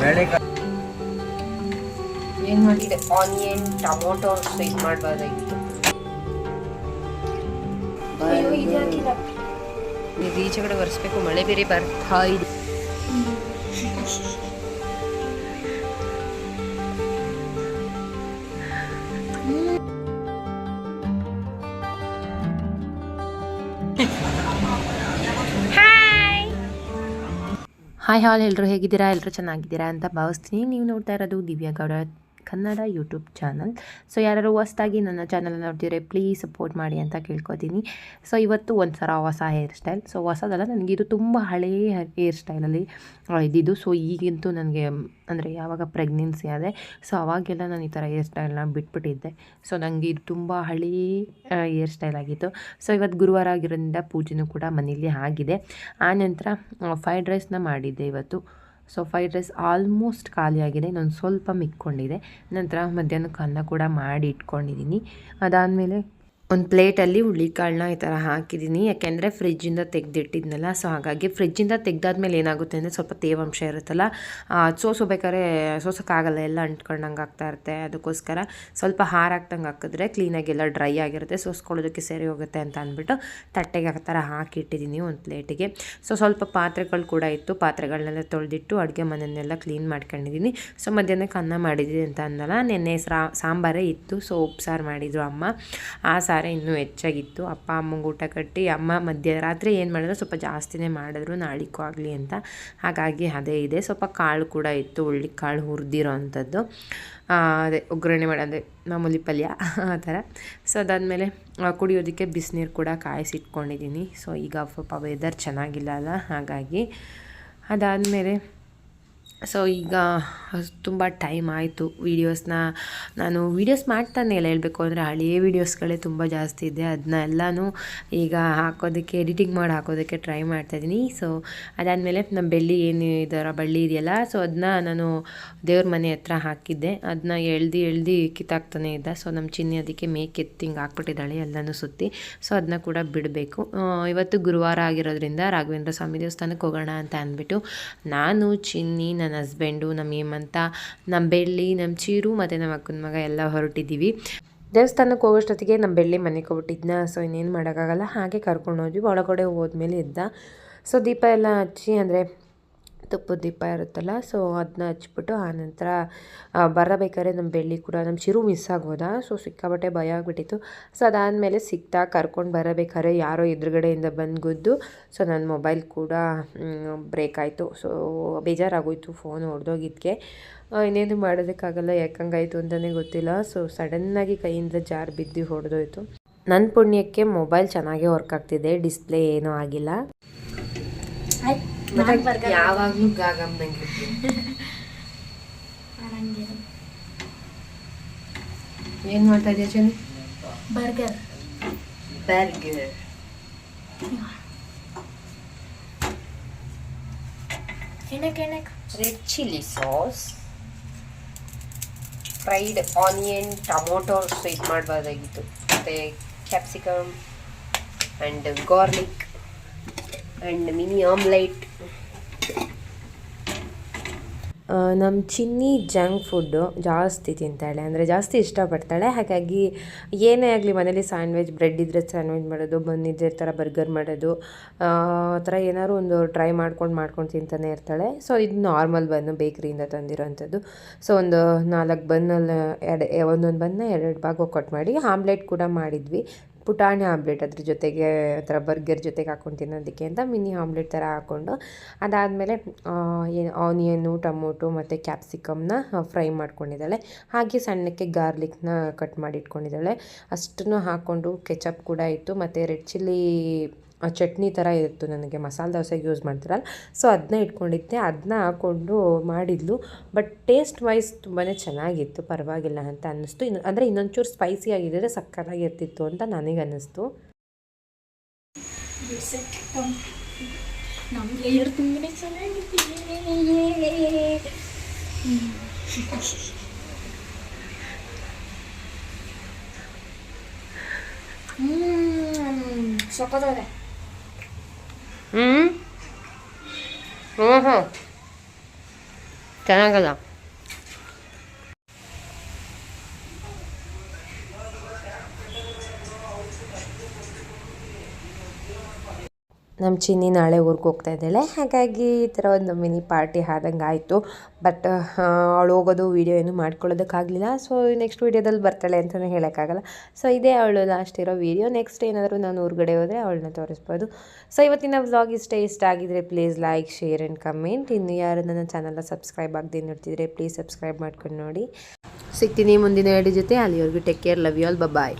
ಬೇಳೆ ಏನು ಮಾಡಿದೆ? ಆನಿಯನ್ ಟೊಮೊಟೊ ಇದು ಮಾಡಬಾರ್ದಾಗಿತ್ತು ಇದು ಈಚೆ ಕಡೆ ಒರೆಸ್ಬೇಕು ಮಳೆ ಬೇರೆ ಬರ್ತಾ ಇದೆ. ಹಾಯ್ ಹಾಲ್ ಎಲ್ಲರೂ ಹೇಗಿದ್ದೀರಾ? ಎಲ್ಲರೂ ಚೆನ್ನಾಗಿದ್ದೀರಾ ಅಂತ ಭಾವಿಸ್ತೀನಿ. ನೀವು ನೋಡ್ತಾ ಇರೋದು Divya Gowda. Kannada YouTube channel. So ಯಾರು ಹೊಸ್ದಾಗಿ ನನ್ನ ಚಾನಲ್ ನೋಡ್ತಿದ್ರೆ ಪ್ಲೀಸ್ ಸಪೋರ್ಟ್ ಮಾಡಿ ಅಂತ ಕೇಳ್ಕೊತೀನಿ. ಸೊ ಇವತ್ತು ಒಂದು ಸಲ ಹೊಸ ಹೇರ್ ಸ್ಟೈಲ್ ಸೊ ಹೊಸದಲ್ಲ, ನನಗೆ ಇದು ತುಂಬ ಹಳೆಯ ಹೇರ್ ಸ್ಟೈಲಲ್ಲಿ ಇದ್ದಿದ್ದು ಸೊ ಈಗಂತೂ ನನಗೆ, ಅಂದರೆ ಯಾವಾಗ ಪ್ರೆಗ್ನೆನ್ಸಿ ಆದರೆ ಸೊ ಅವಾಗೆಲ್ಲ ನಾನು ಈ ಥರ ಹೇರ್ ಸ್ಟೈಲ್ನ ಬಿಟ್ಬಿಟ್ಟಿದ್ದೆ. ಸೊ ನನಗೆ ಇದು ತುಂಬ ಹಳೇ ಹೇರ್ ಸ್ಟೈಲ್ ಆಗಿತ್ತು. ಸೊ ಇವತ್ತು ಗುರುವಾರ ಆಗಿರೋದ್ರಿಂದ ಪೂಜೆನೂ ಕೂಡ ಮನೇಲಿ ಆಗಿದೆ. ಆನಂತರ ಫ್ರೈಡ್ ರೈಸ್ನ ಮಾಡಿದ್ದೆ ಇವತ್ತು. ಸೊ ಫ್ರೈಡ್ ರೈಸ್ ಆಲ್ಮೋಸ್ಟ್ ಖಾಲಿಯಾಗಿದೆ, ಇನ್ನೊಂದು ಸ್ವಲ್ಪ ಮಿಕ್ಕೊಂಡಿದೆ. ನಂತರ ಮಧ್ಯಾಹ್ನಕ್ಕೆ ಅನ್ನ ಕೂಡ ಮಾಡಿ ಇಟ್ಕೊಂಡಿದ್ದೀನಿ. ಅದಾದಮೇಲೆ ಒಂದು ಪ್ಲೇಟಲ್ಲಿ ಹುಳಿಕಾಳನ್ನ ಈ ಥರ ಹಾಕಿದ್ದೀನಿ ಯಾಕೆಂದರೆ ಫ್ರಿಜ್ಜಿಂದ ತೆಗೆದಿಟ್ಟಿದ್ನಲ್ಲ ಸೊ ಹಾಗಾಗಿ ಫ್ರಿಜ್ಜಿಂದ ತೆಗ್ದಾದ್ಮೇಲೆ ಏನಾಗುತ್ತೆ ಅಂದರೆ ಸ್ವಲ್ಪ ತೇವಾಂಶ ಇರುತ್ತಲ್ಲ ಸೋಸೋಬೇಕಾದ್ರೆ ಸೋಸೋಕ್ಕಾಗಲ್ಲ, ಎಲ್ಲ ಅಂಟ್ಕೊಂಡಂಗೆ ಆಗ್ತಾ ಇರುತ್ತೆ. ಅದಕ್ಕೋಸ್ಕರ ಸ್ವಲ್ಪ ಹಾರ ಹಾಕ್ದಂಗೆ ಹಾಕಿದ್ರೆ ಕ್ಲೀನಾಗಿ ಎಲ್ಲ ಡ್ರೈ ಆಗಿರುತ್ತೆ. ಸೋಸ್ಕೊಳ್ಳೋದಕ್ಕೆ ಸರಿ ಹೋಗುತ್ತೆ ಅಂತ ಅಂದ್ಬಿಟ್ಟು ತಟ್ಟೆಗೆ ಆ ಥರ ಹಾಕಿಟ್ಟಿದ್ದೀನಿ ಒಂದು ಪ್ಲೇಟಿಗೆ. ಸೊ ಸ್ವಲ್ಪ ಪಾತ್ರೆಗಳು ಕೂಡ ಇತ್ತು. ಪಾತ್ರೆಗಳನ್ನೆಲ್ಲ ತೊಳೆದಿಟ್ಟು ಅಡುಗೆ ಮನೆಯನ್ನೆಲ್ಲ ಕ್ಲೀನ್ ಮಾಡ್ಕೊಂಡಿದ್ದೀನಿ ಸೊ ಮಧ್ಯಾಹ್ನಕ್ಕೆ ಅನ್ನ ಮಾಡಿದ್ದೀನಿ ಅಂತ ಅಂದಲ್ಲ ನಿನ್ನೆ ಸಾಂಬಾರೇ ಇತ್ತು. ಸೊ ಉಪ್ಸಾರು ಮಾಡಿದರು ಅಮ್ಮ. ಆ ಸಾರೇ ಇನ್ನೂ ಹೆಚ್ಚಾಗಿತ್ತು. ಅಪ್ಪ, ಅಮ್ಮಂಗೆ ಊಟ ಕಟ್ಟಿ, ಅಮ್ಮ ಮಧ್ಯರಾತ್ರಿ ಏನು ಮಾಡಿದ್ರು ಸ್ವಲ್ಪ ಜಾಸ್ತಿನೇ ಮಾಡಿದ್ರು, ನಾಳಿಕ್ಕೂ ಆಗಲಿ ಅಂತ. ಹಾಗಾಗಿ ಅದೇ ಇದೆ. ಸ್ವಲ್ಪ ಕಾಳು ಕೂಡ ಇತ್ತು ಉಳ್ಳಿ ಕಾಳು ಹುರಿದಿರೋ ಅಂಥದ್ದು. ಅದೇ ಒಗ್ಗರಣೆ ಮಾಡಿ ಮಾಮೂಲಿ ಪಲ್ಯ ಆ ಥರ. ಸೊ ಅದಾದಮೇಲೆ ಕುಡಿಯೋದಕ್ಕೆ ಬಿಸಿನೀರು ಕೂಡ ಕಾಯಿಸಿಟ್ಕೊಂಡಿದ್ದೀನಿ ಸೊ ಈಗ ಸ್ವಲ್ಪ ವೆದರ್ ಚೆನ್ನಾಗಿಲ್ಲ ಅಲ್ಲ, ಹಾಗಾಗಿ ಅದಾದಮೇಲೆ ಸೊ ಈಗ ತುಂಬ ಟೈಮ್ ಆಯಿತು ವೀಡಿಯೋಸ್ನ ನಾನು ವೀಡಿಯೋಸ್ ಮಾಡ್ತಾನೆ ಇಲ್ಲ, ಹೇಳಬೇಕು ಅಂದರೆ ಹಳೆಯ ವೀಡಿಯೋಸ್ಗಳೇ ತುಂಬ ಜಾಸ್ತಿ ಇದೆ. ಅದನ್ನ ಎಲ್ಲನೂ ಈಗ ಹಾಕೋದಕ್ಕೆ ಎಡಿಟಿಂಗ್ ಮಾಡಿ ಹಾಕೋದಕ್ಕೆ ಟ್ರೈ ಮಾಡ್ತಾಯಿದ್ದೀನಿ ಸೊ ಅದಾದಮೇಲೆ ನಮ್ಮ ಬೆಳ್ಳಿ ಏನು ಇದರ ಬಳ್ಳಿ ಇದೆಯಲ್ಲ ಸೊ ಅದನ್ನ ನಾನು ದೇವ್ರ ಮನೆ ಹತ್ರ ಹಾಕಿದ್ದೆ. ಅದನ್ನ ಎಳ್ದು ಎಳ್ದು ಕಿತ್ತಾಕ್ತಾನೆ ಇದ್ದ. ಸೊ ನಮ್ಮ ಚಿನ್ನಿ ಅದಕ್ಕೆ ಮೇಕ್ ಎತ್ತಿಂಗ್ ಹಾಕ್ಬಿಟ್ಟಿದ್ದಾಳೆ ಎಲ್ಲನೂ ಸುತ್ತಿ. ಸೊ ಅದನ್ನ ಕೂಡ ಬಿಡಬೇಕು. ಇವತ್ತು ಗುರುವಾರ ಆಗಿರೋದ್ರಿಂದ ರಾಘವೇಂದ್ರ ಸ್ವಾಮಿ ದೇವಸ್ಥಾನಕ್ಕೆ ಹೋಗೋಣ ಅಂತ ಅಂದ್ಬಿಟ್ಟು ನಾನು ಚಿನ್ನಿ, ನನ್ನ ಹಸ್ಬೆಂಡು ನಮ್ಮ ಹೇಮಂತ ನಮ್ಮ ಬೆಳ್ಳಿ ನಮ್ಮ ಚೀರು ಮತ್ತು ನಮ್ಮ ಅಕ್ಕನ ಮಗ ಎಲ್ಲ ಹೊರಟಿದ್ದೀವಿ. ದೇವಸ್ಥಾನಕ್ಕೆ ಹೋಗೋಷ್ಟೊತ್ತಿಗೆ ನಮ್ಮ ಬೆಳ್ಳಿ ಮನೆಗೆ ಹೋಗ್ಬಿಟ್ಟಿದ್ನ. ಸೊ ಇನ್ನೇನು ಮಾಡೋಕ್ಕಾಗಲ್ಲ. ಹಾಗೆ ಕರ್ಕೊಂಡು ಹೋದ್ವಿ. ಒಳಗಡೆ ಹೋದ್ಮೇಲೆ ಇದ್ದ ಸೊ ದೀಪ ಎಲ್ಲ ಹಚ್ಚಿ ಅಂದರೆ ತುಪ್ಪದ ದೀಪ ಇರುತ್ತಲ್ಲ ಸೊ ಅದನ್ನ ಹಚ್ಬಿಟ್ಟು ಆನಂತರ ಬರಬೇಕಾದ್ರೆ ನಮ್ಮ ಬೆಳ್ಳಿ ಕೂಡ ನಮ್ಮ ಚಿರು ಮಿಸ್ ಆಗೋದ? ಸೊ ಸಿಕ್ಕಾಬಟ್ಟೆ ಭಯ ಆಗಿಬಿಟ್ಟಿತ್ತು. ಸೊ ಅದಾದಮೇಲೆ ಸಿಕ್ತಾ ಕರ್ಕೊಂಡು ಬರಬೇಕಾದ್ರೆ ಯಾರೋ ಎದುರುಗಡೆಯಿಂದ ಬಂದು ಗುದ್ದು ಸೊ ನನ್ನ ಮೊಬೈಲ್ ಕೂಡ ಬ್ರೇಕ್ ಆಯಿತು. ಸೊ ಬೇಜಾರಾಗೋಯ್ತು ಫೋನ್ ಹೊಡೆದೋಗಿದ್ದಕ್ಕೆ ಇನ್ನೇನು ಮಾಡೋದಕ್ಕಾಗಲ್ಲ, ಯಾಕಂಗಾಯಿತು ಅಂತಲೇ ಗೊತ್ತಿಲ್ಲ. ಸೊ ಸಡನ್ನಾಗಿ ಕೈಯಿಂದ ಜಾರ್ ಬಿದ್ದು ಹೊಡೆದೋಯ್ತು. ನನ್ನ ಪುಣ್ಯಕ್ಕೆ ಮೊಬೈಲ್ ಚೆನ್ನಾಗೇ ವರ್ಕ್ ಆಗ್ತಿದೆ ಡಿಸ್ಪ್ಲೇ ಏನೂ ಆಗಿಲ್ಲ. ಯಾವಾಗಲೂ ಗಾಗಮ್ದಂಗೆ ಏನು ಮಾಡ್ತಾ ಇದೆಯಾ ಚಂದಿ ಬರ್ಗರ್. ಬರ್ಗರ್. ಏನಕ್ಕೆ ಏನಕ್ಕೆ red chilli sauce fried onion tomato ಇದು ಮಾಡಬಾರ್ದಾಗಿತ್ತು ಮತ್ತೆ capsicum and garlic and mini omelette ನಮ್ಮ ಚಿನ್ನಿ ಜಂಕ್ ಫುಡ್ಡು ಜಾಸ್ತಿ ತಿಂತಾಳೆ, ಅಂದರೆ ಜಾಸ್ತಿ ಇಷ್ಟಪಡ್ತಾಳೆ. ಹಾಗಾಗಿ ಏನೇ ಆಗಲಿ ಮನೇಲಿ ಸ್ಯಾಂಡ್ವಿಚ್ ಬ್ರೆಡ್ ಇದ್ದರೆ ಸ್ಯಾಂಡ್ವಿಚ್ ಮಾಡೋದು ಬನ್ ಇದ್ದರೆ ಥರ ಬರ್ಗರ್ ಮಾಡೋದು, ಆ ಥರ ಏನಾದ್ರು ಒಂದು ಟ್ರೈ ಮಾಡ್ಕೊಂಡು ಮಾಡ್ಕೊಂಡು ತಿಂತಾನೆ ಇರ್ತಾಳೆ. ಸೊ ಇದು ನಾರ್ಮಲ್ ಬನ್ನು ಬೇಕ್ರಿಯಿಂದ ತಂದಿರೋವಂಥದ್ದು ಸೊ ಒಂದು ನಾಲ್ಕು ಬನ್ನಲ್ಲಿ ಎರಡು ಒಂದೊಂದು ಬನ್ನ ಎರಡೆರಡು ಭಾಗ ಕಟ್ ಮಾಡಿ, ಆಮ್ಲೆಟ್ ಕೂಡ ಮಾಡಿದ್ವಿ. ಪುಟಾಣಿ ಆಮ್ಲೆಟ್ ಅದ್ರ ಜೊತೆಗೆ ಥರ ಬರ್ಗರ್ ಜೊತೆಗೆ ಹಾಕ್ಕೊಂಡು ತಿನ್ನೋದಕ್ಕೆ ಅಂತ ಮಿನಿ ಆಮ್ಲೆಟ್ ಥರ ಹಾಕ್ಕೊಂಡು ಅದಾದಮೇಲೆ ಏನು ಆನಿಯನ್ನು ಟೊಮೊಟೊ ಮತ್ತು ಕ್ಯಾಪ್ಸಿಕಮ್ನ ಫ್ರೈ ಮಾಡ್ಕೊಂಡಿದ್ದಾಳೆ. ಹಾಗೆ ಸಣ್ಣಕ್ಕೆ ಗಾರ್ಲಿಕ್ನ ಕಟ್ ಮಾಡಿ ಇಟ್ಕೊಂಡಿದ್ದಾಳೆ ಅಷ್ಟನ್ನು ಹಾಕ್ಕೊಂಡು ಕೆಚಪ್ ಕೂಡ ಇತ್ತು. ಮತ್ತು ರೆಡ್ ಚಿಲ್ಲಿ ಚಟ್ನಿ ಥರ ಇತ್ತು ನನಗೆ. ಮಸಾಲೆ ದೋಸೆಗೆ ಯೂಸ್ ಮಾಡ್ತಿರಲ್ಲ. ಸೊ ಅದನ್ನ ಇಟ್ಕೊಂಡಿದ್ದೆ. ಅದನ್ನ ಹಾಕ್ಕೊಂಡು ಮಾಡಿದ್ಲು. ಬಟ್ ಟೇಸ್ಟ್ ವೈಸ್ ತುಂಬಾ ಚೆನ್ನಾಗಿತ್ತು. ಪರವಾಗಿಲ್ಲ ಅಂತ ಅನ್ನಿಸ್ತು. ಇನ್ನು, ಅಂದರೆ ಇನ್ನೊಂಚೂರು ಸ್ಪೈಸಿ ಆಗಿದ್ದರೆ ಸಕ್ಕತ್ತಾಗಿರ್ತಿತ್ತು ಅಂತ ನನಗೆ ಅನ್ನಿಸ್ತು. ನಮಗೆ 嗯？嗯哼。在哪个了。ನಮ್ಮ ಚಿನ್ನಿ ನಾಳೆ ಊರಿಗೆ ಹೋಗ್ತಾ ಇದ್ದಾಳೆ. ಹಾಗಾಗಿ ಈ ಥರ ಒಂದು ಮಿನಿ ಪಾರ್ಟಿ ಆದಂಗೆ ಆಯಿತು. ಬಟ್ ಅವಳು ಹೋಗೋದು ವೀಡಿಯೋ ಏನು ಮಾಡ್ಕೊಳ್ಳೋದಕ್ಕಾಗಲಿಲ್ಲ. ಸೊ ನೆಕ್ಸ್ಟ್ ವೀಡಿಯೋದಲ್ಲಿ ಬರ್ತಾಳೆ ಅಂತಲೇ ಹೇಳೋಕ್ಕಾಗಲ್ಲ. ಸೊ ಇದೇ ಅವಳು ಲಾಸ್ಟ್ ಇರೋ ವೀಡಿಯೋ ನೆಕ್ಸ್ಟ್ ಏನಾದರೂ ನಾನು ಊರುಗಡೆ ಹೋದರೆ ಅವಳನ್ನ ತೋರಿಸ್ಬೋದು. ಸೊ ಇವತ್ತಿನ ವ್ಲಾಗ್ ಇಷ್ಟ ಇಷ್ಟ ಆಗಿದರೆ please like share and comment ಇನ್ನು ಯಾರು ನನ್ನ ಚಾನಲ್ನ ಸಬ್ಸ್ಕ್ರೈಬ್ ಆಗದೆ ನೋಡ್ತಿದ್ರೆ ಪ್ಲೀಸ್ ಸಬ್ಸ್ಕ್ರೈಬ್ ಮಾಡ್ಕೊಂಡು ನೋಡಿ. ಸಿಗ್ತೀನಿ ಮುಂದಿನ ಎರಡು ಜೊತೆ. ಅಲ್ಲಿವರೆಗೂ take care love you all bye